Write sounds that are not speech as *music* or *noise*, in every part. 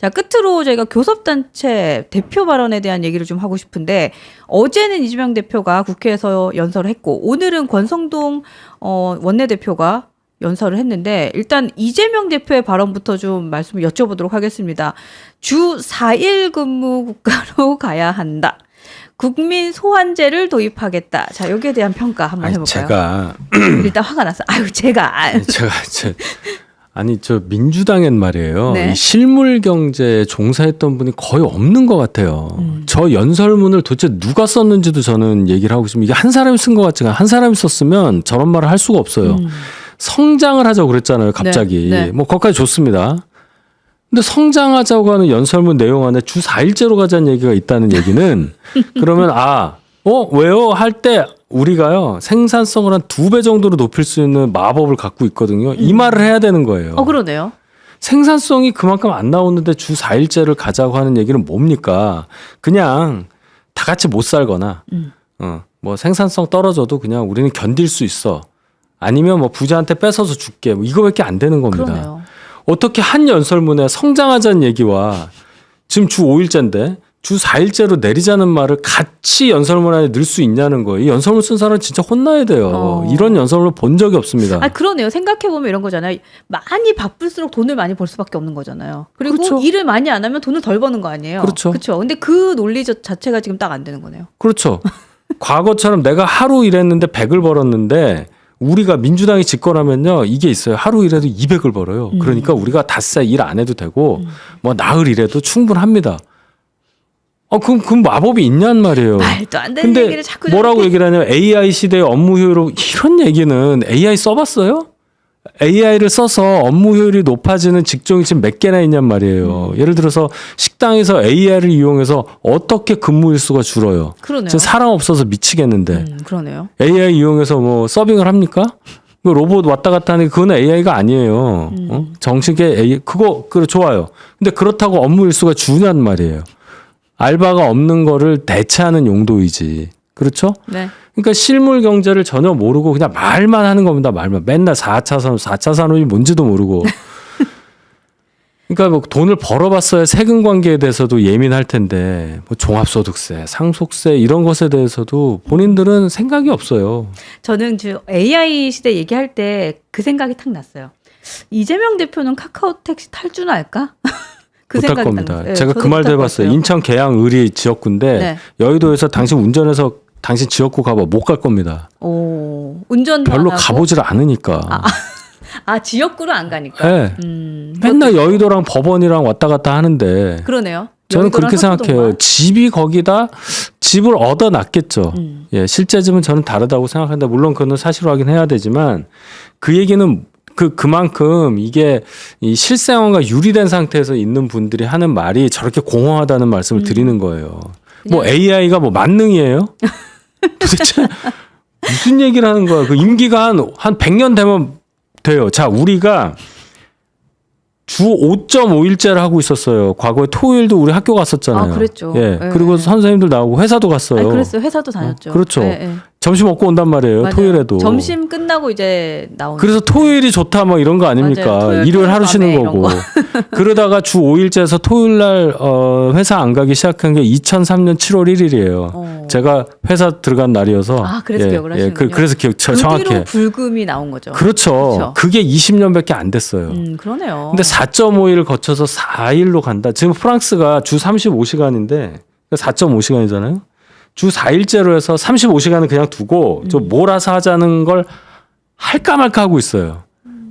자, 끝으로 저희가 교섭단체 대표 발언에 대한 얘기를 좀 하고 싶은데, 어제는 이재명 대표가 국회에서 연설을 했고, 오늘은 권성동 어, 원내대표가 연설을 했는데, 일단 이재명 대표의 발언부터 좀 말씀을 여쭤보도록 하겠습니다. 주 4일 근무 국가로 *laughs* 가야 한다. 국민 소환제를 도입하겠다. 자, 여기에 대한 평가 한번 해볼까요? 제가 일단 화가 났어. 아유, 제가. 아, 제가 저, 아니 저 민주당엔 말이에요. 네. 이 실물 경제에 종사했던 분이 거의 없는 것 같아요. 음. 저 연설문을 도대체 누가 썼는지도 저는 얘기를 하고 싶습니다. 이게 한 사람이 쓴 것 같지가 한 사람이 썼으면 저런 말을 할 수가 없어요. 음. 성장을 하자고 그랬잖아요. 갑자기 네, 네. 뭐 거기까지 좋습니다. 근데 성장하자고 하는 연설문 내용 안에 주 4일제로 가자는 얘기가 있다는 얘기는 *laughs* 그러면 아, 어, 왜요? 할 때 우리가요 생산성을 한 두 배 정도로 높일 수 있는 마법을 갖고 있거든요. 이 말을 해야 되는 거예요. 어, 그러네요. 생산성이 그만큼 안 나오는데 주 4일제를 가자고 하는 얘기는 뭡니까? 그냥 다 같이 못 살거나, 음. 어, 뭐 생산성 떨어져도 그냥 우리는 견딜 수 있어. 아니면 뭐 부자한테 뺏어서 줄게. 뭐 이거밖에 안 되는 겁니다. 그러네요. 어떻게 한 연설문에 성장하자는 얘기와 지금 주 5일제인데 주 4일제로 내리자는 말을 같이 연설문 안에 넣을 수 있냐는 거예요. 이 연설문 쓴 사람은 진짜 혼나야 돼요. 어. 이런 연설문을 본 적이 없습니다. 아 그러네요. 생각해 보면 이런 거잖아요. 많이 바쁠수록 돈을 많이 벌 수밖에 없는 거잖아요. 그리고 그렇죠. 일을 많이 안 하면 돈을 덜 버는 거 아니에요. 그렇죠. 그렇죠. 근데 그 논리 자- 자체가 지금 딱 안 되는 거네요. 그렇죠. *laughs* 과거처럼 내가 하루 일했는데 100을 벌었는데 우리가 민주당이 집권하면요 이게 있어요. 하루 일해도 200을 벌어요. 음. 그러니까 우리가 닷새 일 안 해도 되고 뭐 나흘 일해도 충분합니다. 어 그럼 그 마법이 있냔 말이에요. 말도 안 되는 얘기를 자꾸 뭐라고 얘기를 하냐면 AI 시대의 업무 효율 이런 얘기는 AI 써봤어요? AI를 써서 업무 효율이 높아지는 직종이 지금 몇 개나 있냔 말이에요. 음. 예를 들어서 식당에서 AI를 이용해서 어떻게 근무 일수가 줄어요? 그러네요. 지금 사람 없어서 미치겠는데 음, 그러네요. AI 이용해서 뭐 서빙을 합니까? 그 로봇 왔다 갔다 하는 게 그건 AI가 아니에요. 음. 어? 정식의 AI 그거 그 좋아요. 근데 그렇다고 업무 일수가 주냔 말이에요. 알바가 없는 거를 대체하는 용도이지. 그렇죠? 네. 그러니까 실물 경제를 전혀 모르고 그냥 말만 하는 겁니다. 말만. 맨날 4차 산업, 4차 산업이 뭔지도 모르고. *laughs* 그러니까 뭐 돈을 벌어봤어야 세금 관계에 대해서도 예민할 텐데 뭐 종합소득세, 상속세 이런 것에 대해서도 본인들은 생각이 없어요. 저는 저 AI 시대 얘기할 때 그 생각이 탁 났어요. 이재명 대표는 카카오 택시 탈 줄 알까? *laughs* 그 못할 겁니다. 예, 제가 그 말도 해봤어요. 인천 계양 의리 지역구인데 네. 여의도에서 당신 운전해서 당신 지역구 가봐 못 갈 겁니다. 오, 운전 별로 가보질 않으니까. 아 지역구로 안 가니까. 네. 음, 맨날 여의도랑 법원이랑 왔다 갔다 하는데 그러네요. 저는 그렇게 생각해요. 서초동만. 집이 거기다 집을 얻어 놨겠죠. 음. 예, 실제 집은 저는 다르다고 생각하는데 물론 그건 사실 확인해야 되지만 그 얘기는 그 그만큼 이게 이 실생활과 유리된 상태에서 있는 분들이 하는 말이 저렇게 공허하다는 말씀을 드리는 거예요. 뭐 AI가 뭐 만능이에요? *laughs* 도대체 무슨 얘기를 하는 거야? 그 임기가 한, 한 100년 되면 돼요. 자, 우리가 주 5.5일제를 하고 있었어요. 과거에 토요일도 우리 학교 갔었잖아요. 아, 그랬죠. 예. 예. 그리고 선생님들 나오고 회사도 갔어요. 아니, 그랬어요. 회사도 다녔죠. 어, 그렇죠. 예, 예. 점심 먹고 온단 말이에요. 맞아요. 토요일에도. 점심 끝나고 이제 나오는. 그래서 토요일이 좋다 뭐 이런 거 아닙니까? 맞아요. 토요일, 일요일 하루 쉬는 밤에 이런 거고. *laughs* 그러다가 주 5일째에서 토요일 날 어, 회사 안 가기 시작한 게 2003년 7월 1일이에요. 어. 제가 회사 들어간 날이어서 아, 그래서 기억을 그, 하시는군요. 그 래서 기억 저- 그 정확해. 뒤로 불금이 나온 거죠. 그렇죠. 그렇죠. 그게 20년밖에 안 됐어요. 음, 그러네요. 근데 4.5일 거쳐서 4일로 간다. 지금 프랑스가 주 35시간인데 4.5시간이잖아요. 주 4일제로 해서 35시간은 그냥 두고 음. 좀 몰아서 하자는 걸 할까 말까 하고 있어요.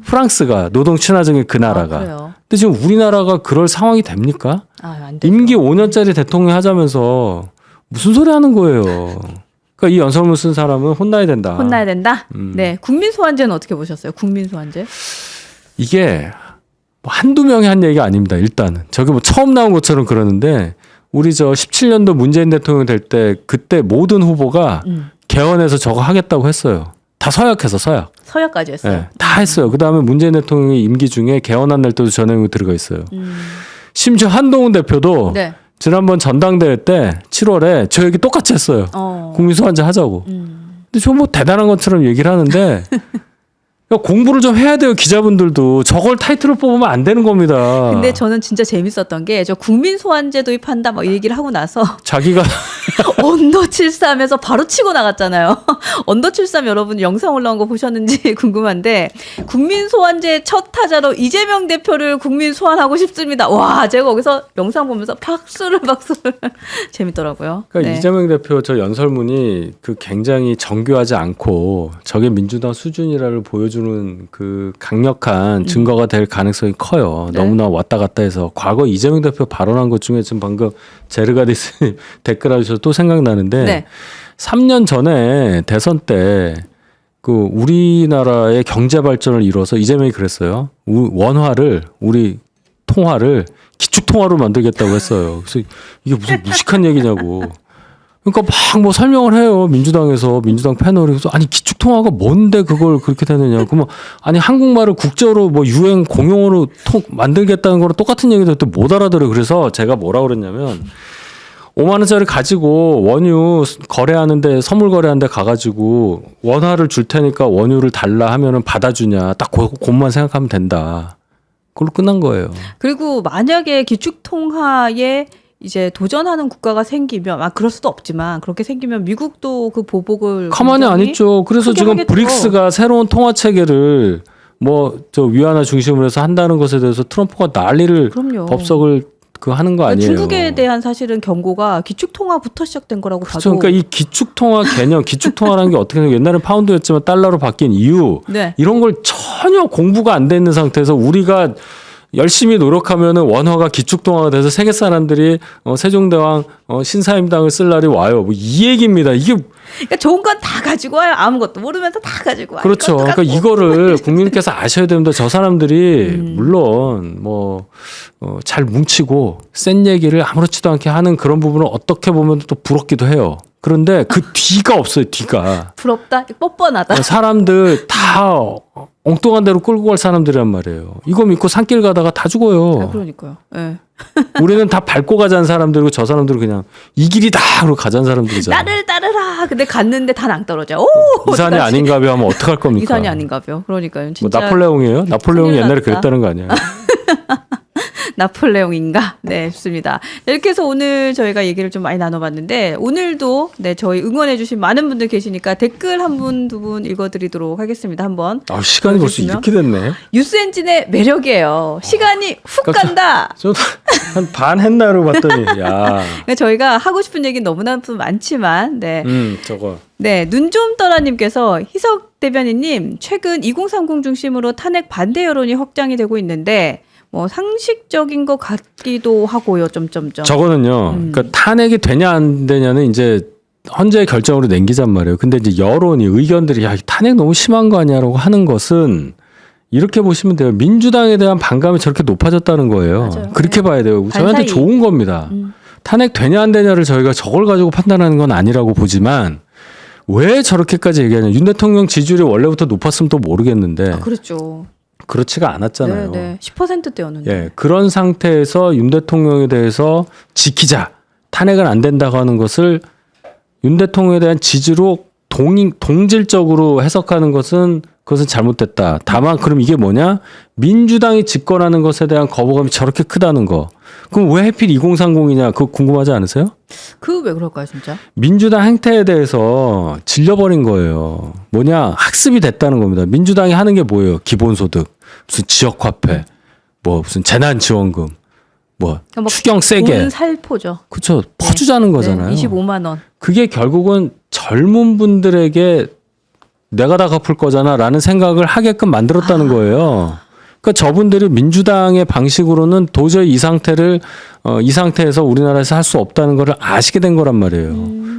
프랑스가 노동 친화적인 그 아, 나라가. 그래요. 근데 지금 우리나라가 그럴 상황이 됩니까? 아. 임기 5년짜리 대통령 하자면서 무슨 소리 하는 거예요. 그러니까 이 연설문 쓴 사람은 혼나야 된다. 혼나야 된다. 음. 네, 국민 소환제는 어떻게 보셨어요? 국민 소환제? 이게 뭐 한두 명이 한 얘기가 아닙니다. 일단은 저게 뭐 처음 나온 것처럼 그러는데 우리 저 17년도 문재인 대통령 될 때 그때 모든 후보가 음. 개헌해서 저거 하겠다고 했어요. 다 서약해서 서약. 서약까지 했어요. 예, 다 했어요. 그 다음에 문재인 대통령의 임기 중에 개헌안 낼 때도 전형이 들어가 있어요. 음. 심지어 한동훈 대표도 네. 지난번 전당대회 때 7월에 저 얘기 똑같이 했어요. 어. 국민소환제 하자고. 음. 근데 저 뭐 대단한 것처럼 얘기를 하는데 *laughs* 그러니까 공부를 좀 해야 돼요 기자분들도 저걸 타이틀을 뽑으면 안 되는 겁니다. 근데 저는 진짜 재밌었던 게 저 국민 소환제 도입한다 막이 얘기를 하고 나서 자기가 *laughs* *laughs* 언더 73에서 바로 치고 나갔잖아요. *laughs* 언더 73 여러분 영상 올라온 거 보셨는지 *laughs* 궁금한데 국민 소환제 첫 타자로 이재명 대표를 국민 소환하고 싶습니다. 와, 제가 거기서 영상 보면서 박수를 박수를 재밌더라고요. 그러니까 네. 이재명 대표 저 연설문이 그 굉장히 정교하지 않고 저게 민주당 수준이라를 보여주는 그 강력한 증거가 될 가능성이 커요. 음. 네. 너무나 왔다 갔다 해서 과거 이재명 대표 발언한 것 중에 지금 방금 제르가디스 댓글 하셔서 또 생각나는데 네. 3년 전에 대선 때 그 우리나라의 경제 발전을 이뤄서 이재명이 그랬어요. 우- 원화를 우리 통화를 기축 통화로 만들겠다고 했어요. 그래서 이게 무슨 무식한 얘기냐고. 그러니까 막 뭐 설명을 해요. 민주당에서 민주당 패널이 그래서 아니 기축 통화가 뭔데 그걸 그렇게 되느냐. 그러면 아니 한국말을 국제어로 뭐 유행 공용어로 통 만들겠다는 거랑 똑같은 얘기도 또 못 알아들어요. 그래서 제가 뭐라 그랬냐면 5만 원짜리 가지고 원유 거래하는데 선물 거래하는데 가가지고 원화를 줄 테니까 원유를 달라 하면은 받아주냐 딱 그, 그것만 생각하면 된다. 그걸로 끝난 거예요. 그리고 만약에 기축 통화에 이제 도전하는 국가가 생기면 아 그럴 수도 없지만 그렇게 생기면 미국도 그 보복을 가만히 안 있죠. 그래서 지금 하겠죠. 브릭스가 새로운 통화 체계를 뭐 저 위안화 중심으로 해서 한다는 것에 대해서 트럼프가 난리를 그럼요. 법석을 그 하는 거 그러니까 아니에요. 중국에 대한 사실은 경고가 기축 통화부터 시작된 거라고 그렇죠. 봐도 그러니까 이 기축 통화 개념, 기축 통화라는 게 어떻게 옛날엔 파운드였지만 달러로 바뀐 이유 네. 이런 걸 전혀 공부가 안 돼 있는 상태에서 우리가 열심히 노력하면은 원화가 기축 통화가 돼서 세계 사람들이 어, 세종대왕 어, 신사임당을 쓸 날이 와요. 뭐 이 얘기입니다. 이게 그러니까 좋은 건 다 가지고 와요. 아무것도 모르면서 다 가지고 와요. 그렇죠. 그러니까. 이거를 국민께서 아셔야 됩니다. 저 사람들이 음. 물론 뭐 어, 잘 뭉치고 센 얘기를 아무렇지도 않게 하는 그런 부분은 어떻게 보면 또 부럽기도 해요. 그런데 그 뒤가 없어요. 뒤가 부럽다, 뻔뻔하다. 사람들 *laughs* 다 엉뚱한 데로 끌고 갈 사람들이란 말이에요. 이거 믿고 산길 가다가 다 아, 죽어요. 그러니까요. 예. *laughs* 우리는 다 밟고 가자는 사람들이고 저 사람들은 그냥 이 길이다 그러고 가자는 사람들이잖아요. 나를 따르라. 근데 갔는데 다 낭떨어져. 오, 이산이 어떡하지? 아닌가벼 하면 어떡할 겁니까? 이산이 아닌가요. 그러니까요. 뭐 진짜 나폴레옹이에요? 나폴레옹이 큰일 옛날에 났다. 그랬다는 거 아니에요? *laughs* 나폴레옹인가? 네, 좋습니다. 이렇게 해서 오늘 저희가 얘기를 좀 많이 나눠봤는데, 오늘도 네, 저희 응원해주신 많은 분들 계시니까 댓글 한 분, 두 분 읽어드리도록 하겠습니다. 한번. 아, 시간이 벌써? 이렇게 됐네. 뉴스 엔진의 매력이에요. 시간이 훅 깜짝- 간다. 저도 한반 했나로 봤더니 *laughs* 야. 그러니까 저희가 하고 싶은 얘기 너무나 많지만, 네. 음, 저거. 네, 눈 좀 떠라님께서 희석 대변인님, 최근 2030 중심으로 탄핵 반대 여론이 확장이 되고 있는데, 뭐 상식적인 것 같기도 하고요, 점점점. 저거는요. 음. 그러니까 탄핵이 되냐 안 되냐는 이제 헌재의 결정으로 남기잔 말이에요. 근데 이제 여론이 의견들이 야, 이 탄핵 너무 심한 거 아니야라고 하는 것은 이렇게 보시면 돼요. 민주당에 대한 반감이 저렇게 높아졌다는 거예요. 맞아요. 그렇게 네. 봐야 돼요. 저희한테. 좋은 겁니다. 음. 탄핵 되냐 안 되냐를 저희가 저걸 가지고 판단하는 건 아니라고 보지만 왜 저렇게까지 얘기하냐. 윤 대통령 지지율이 원래부터 높았으면 또 모르겠는데 아, 그렇죠. 그렇지가 않았잖아요. 네, 네. 10%대였는데. 예, 그런 상태에서 윤 대통령에 대해서 지키자 탄핵은 안 된다고 하는 것을 윤 대통령에 대한 지지로 동 동질적으로 해석하는 것은 그것은 잘못됐다. 다만 그럼 이게 뭐냐? 민주당이 집권하는 것에 대한 거부감이 저렇게 크다는 거. 그럼 왜 하필 2030이냐? 그거 궁금하지 않으세요? 그 왜 그럴까요, 진짜? 민주당 행태에 대해서 질려버린 거예요. 뭐냐? 학습이 됐다는 겁니다. 민주당이 하는 게 뭐예요? 기본소득, 무슨 지역화폐, 뭐 무슨 재난지원금, 뭐 그러니까 막 추경 세게, 돈 살포죠. 그쵸? 퍼주자는 거잖아요. 네, 25만 원. 그게 결국은 젊은 분들에게 내가 다 갚을 거잖아라는 생각을 하게끔 만들었다는 거예요. 그러니까 저분들이 민주당의 방식으로는 도저히 이 상태를 어, 이 상태에서 우리나라에서 할 수 없다는 거를 아시게 된 거란 말이에요.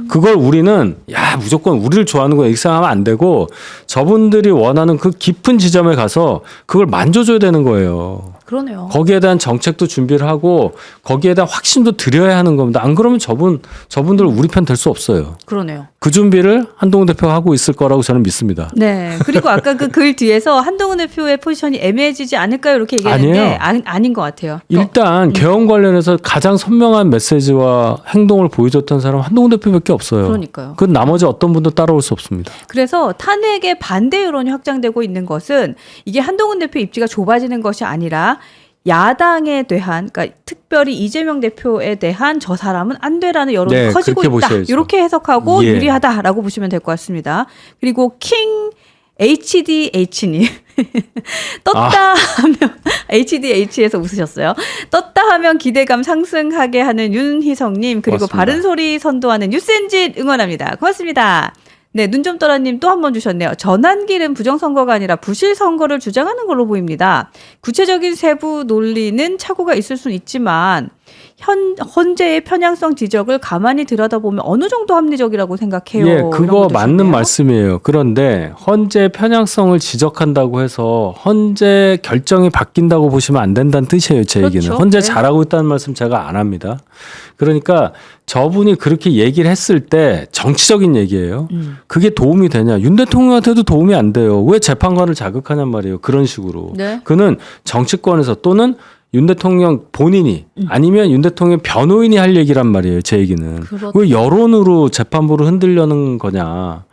그걸 우리는 야 무조건 우리를 좋아하는 거 이렇게 생각하면 안 되고 저분들이 원하는 그 깊은 지점에 가서 그걸 만져줘야 되는 거예요. 그러네요. 거기에 대한 정책도 준비를 하고 거기에 대한 확신도 드려야 하는 겁니다. 안 그러면 저분 저분들 우리 편 될 수 없어요. 그러네요. 그 준비를 한동훈 대표가 하고 있을 거라고 저는 믿습니다. 네. 그리고 아까 그 글 뒤에서 한동훈 대표의 포지션이 애매해지지 않을까요? 이렇게 얘기했는데 아니에요. 아, 아닌 것 같아요. 일단 개헌 관련해서 가장 선명한 메시지와 행동을 보여줬던 사람 은 한동훈 대표밖에 없어요. 그러니까요. 그 나머지 어떤 분도 따라올 수 없습니다. 그래서 탄핵의 반대 여론이 확장되고 있는 것은 이게 한동훈 대표 입지가 좁아지는 것이 아니라 야당에 대한 그러니까 특별히 이재명 대표에 대한 저 사람은 안 되라는 여론이 네, 커지고 있다. 보셔야죠. 이렇게 해석하고 예. 유리하다라고 보시면 될 것 같습니다. 그리고 킹 HDH님 *laughs* 떴다 하면 *laughs* HDH에서 웃으셨어요. 떴다 하면 기대감 상승하게 하는 윤희성님 그리고 고맙습니다. 바른 소리 선도하는 유센진 응원합니다. 고맙습니다. 네, 눈좀 떠라님 또 한 번 주셨네요. 전환길은 부정선거가 아니라 부실선거를 주장하는 걸로 보입니다. 구체적인 세부 논리는 착오가 있을 수는 있지만 현 헌재의 편향성 지적을 가만히 들여다보면 어느 정도 합리적이라고 생각해요. 예, 그거 맞는 좋네요. 말씀이에요. 그런데 헌재 편향성을 지적한다고 해서 헌재 결정이 바뀐다고 보시면 안 된다는 뜻이에요. 제 그렇죠. 얘기는 헌재 네. 잘하고 있다는 말씀 제가 안 합니다. 그러니까 저분이 그렇게 얘기를 했을 때 정치적인 얘기예요. 음. 그게 도움이 되냐? 윤 대통령한테도 도움이 안 돼요. 왜 재판관을 자극하냔 말이에요. 그런 식으로. 네. 그는 정치권에서 또는 윤 대통령 본인이 음. 아니면 윤 대통령 변호인이 할 얘기란 말이에요. 제 얘기는. 그렇- 왜 여론으로 재판부를 흔들려는 거냐.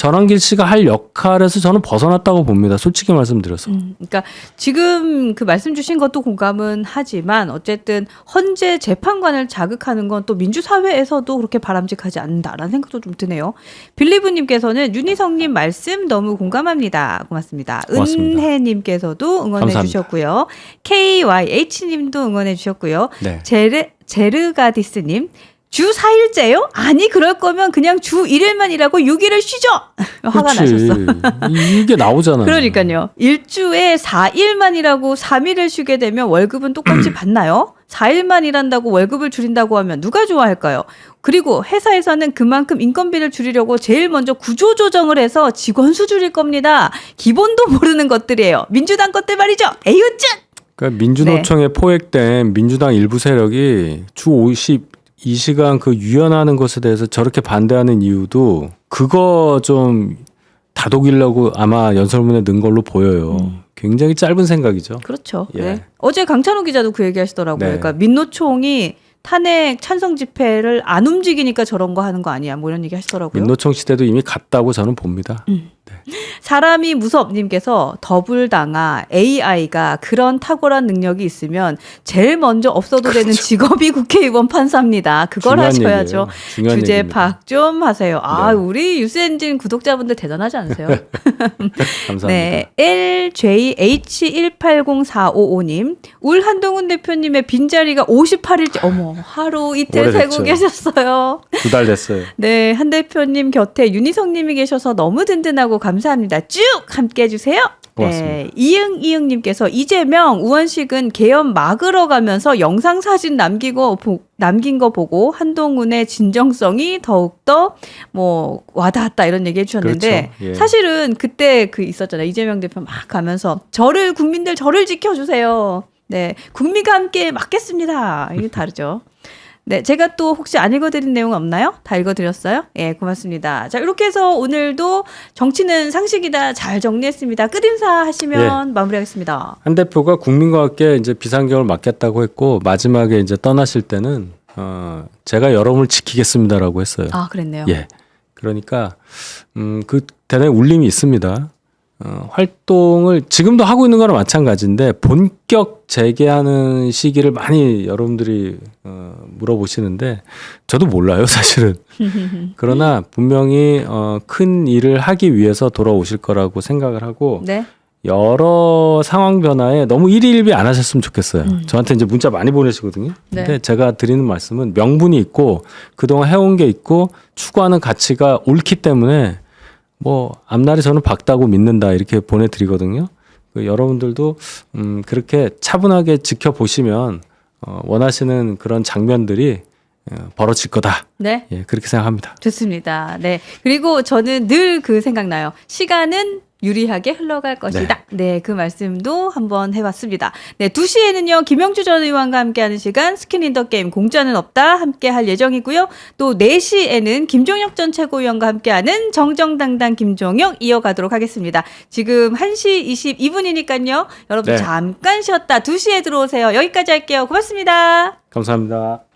전환길 씨가 할 역할에서 저는 벗어났다고 봅니다. 솔직히 말씀드려서. 음, 그러니까 지금 그 말씀 주신 것도 공감은 하지만 어쨌든 헌재 재판관을 자극하는 건 또 민주사회에서도 그렇게 바람직하지 않는다라는 생각도 좀 드네요. 빌리브님께서는 윤희성님 말씀 너무 공감합니다. 고맙습니다. 고맙습니다. 은혜님께서도 응원해 감사합니다. 주셨고요. KYH님도 응원해 주셨고요. 네. 제르 제르가디스님 주 4일째요? 아니 그럴 거면 그냥 주 1일만 일하고 6일을 쉬죠. *laughs* 화가 그렇지. 나셨어. 이- 이게 나오잖아요. 그러니까요. 일주에 4일만 일하고 3일을 쉬게 되면 월급은 똑같이 *clears throat* 받나요? 4일만 일한다고 월급을 줄인다고 하면 누가 좋아할까요? 그리고 회사에서는 그만큼 인건비를 줄이려고 제일 먼저 구조 조정을 해서 직원 수 줄일 겁니다. 기본도 모르는 것들이에요. 민주당 것들 말이죠. 에휴 쯧! 그러니까 민주노총에 포획된 민주당 일부 세력이 주 52시간 그 유연하는 것에 대해서 저렇게 반대하는 이유도 그거 좀 다독이려고 아마 연설문에 넣은 걸로 보여요. 굉장히 짧은 생각이죠. 그렇죠. 예. 네. 어제 강찬호 기자도 그 얘기 하시더라고요. 네. 그러니까 민노총이 탄핵 찬성 집회를 안 움직이니까 저런 거 하는 거 아니야. 뭐 이런 얘기 하시더라고요. 민노총 시대도 이미 갔다고 저는 봅니다. 사람이 무섭님께서 더불당아 AI가 그런 탁월한 능력이 있으면 제일 먼저 없어도 되는 직업이 국회의원 판사입니다. 그걸 하셔야죠. 주제. 파악 좀 하세요. 아, 네. 우리 유스엔진 구독자분들 대단하지 않으세요? *laughs* 감사합니다. 네. LJH180455님. 울 한동훈 대표님의 빈자리가 58일째. 어머, 하루 이틀. 세고 계셨어요. 두 달 됐어요. 네, 한 대표님 곁에 윤희성 님이 계셔서 너무 든든하고 감사합니다. 쭉 함께 해주세요. 고맙습니다. 네, 이응 이응님께서 이재명 우원식은 개엄 막으러 가면서 영상 사진 남기고 보- 남긴 거 보고 한동훈의 진정성이 더욱 더뭐 와닿았다 이런 얘기 해주셨는데 그렇죠. 예. 사실은 그때 그 있었잖아요 이재명 대표 막 가면서 저를 국민들 저를 지켜주세요. 네, 국민과 함께 막겠습니다. 이게 다르죠. 네, 제가 또 혹시 안 읽어드린 내용 없나요? 다 읽어드렸어요? 예, 고맙습니다. 자, 이렇게 해서 오늘도 정치는 상식이다 잘 정리했습니다. 끝인사 하시면 예. 마무리하겠습니다. 한 대표가 국민과 함께 이제 비상경을 맡겠다고 했고 마지막에 이제 떠나실 때는 어 제가 여러분을 지키겠습니다라고 했어요. 아, 그랬네요. 예. 그러니까 음 그 대단히 울림이 있습니다. 어, 활동을 지금도 하고 있는 거랑 마찬가지인데 본격 재개하는 시기를 많이 여러분들이 어, 물어보시는데 저도 몰라요 사실은. *laughs* 그러나 분명히 어, 큰 일을 하기 위해서 돌아오실 거라고 생각을 하고 네. 여러 상황 변화에 너무 일희일비 안 하셨으면 좋겠어요. 음. 저한테 이제 문자 많이 보내시거든요. 네. 근데 제가 드리는 말씀은 명분이 있고 그동안 해온 게 있고 추구하는 가치가 옳기 때문에 뭐 앞날이 저는 밝다고 믿는다 이렇게 보내드리거든요. 그 여러분들도 음 그렇게 차분하게 지켜보시면 어 원하시는 그런 장면들이 어, 벌어질 거다. 네. 예, 그렇게 생각합니다. 좋습니다. 네. 그리고 저는 늘 그 생각나요. 시간은 유리하게 흘러갈 것이다. 네, 그 말씀도 한번 해봤습니다. 네, 2시에는요, 김영주 전 의원과 함께하는 시간, 스킨 인더 게임 공짜는 없다. 함께 할 예정이고요. 또 4시에는 김종혁 전 최고위원과 함께하는 정정당당 김종혁 이어가도록 하겠습니다. 지금 1시 22분이니까요. 여러분 네. 잠깐 쉬었다 2시에 들어오세요. 여기까지 할게요. 고맙습니다. 감사합니다.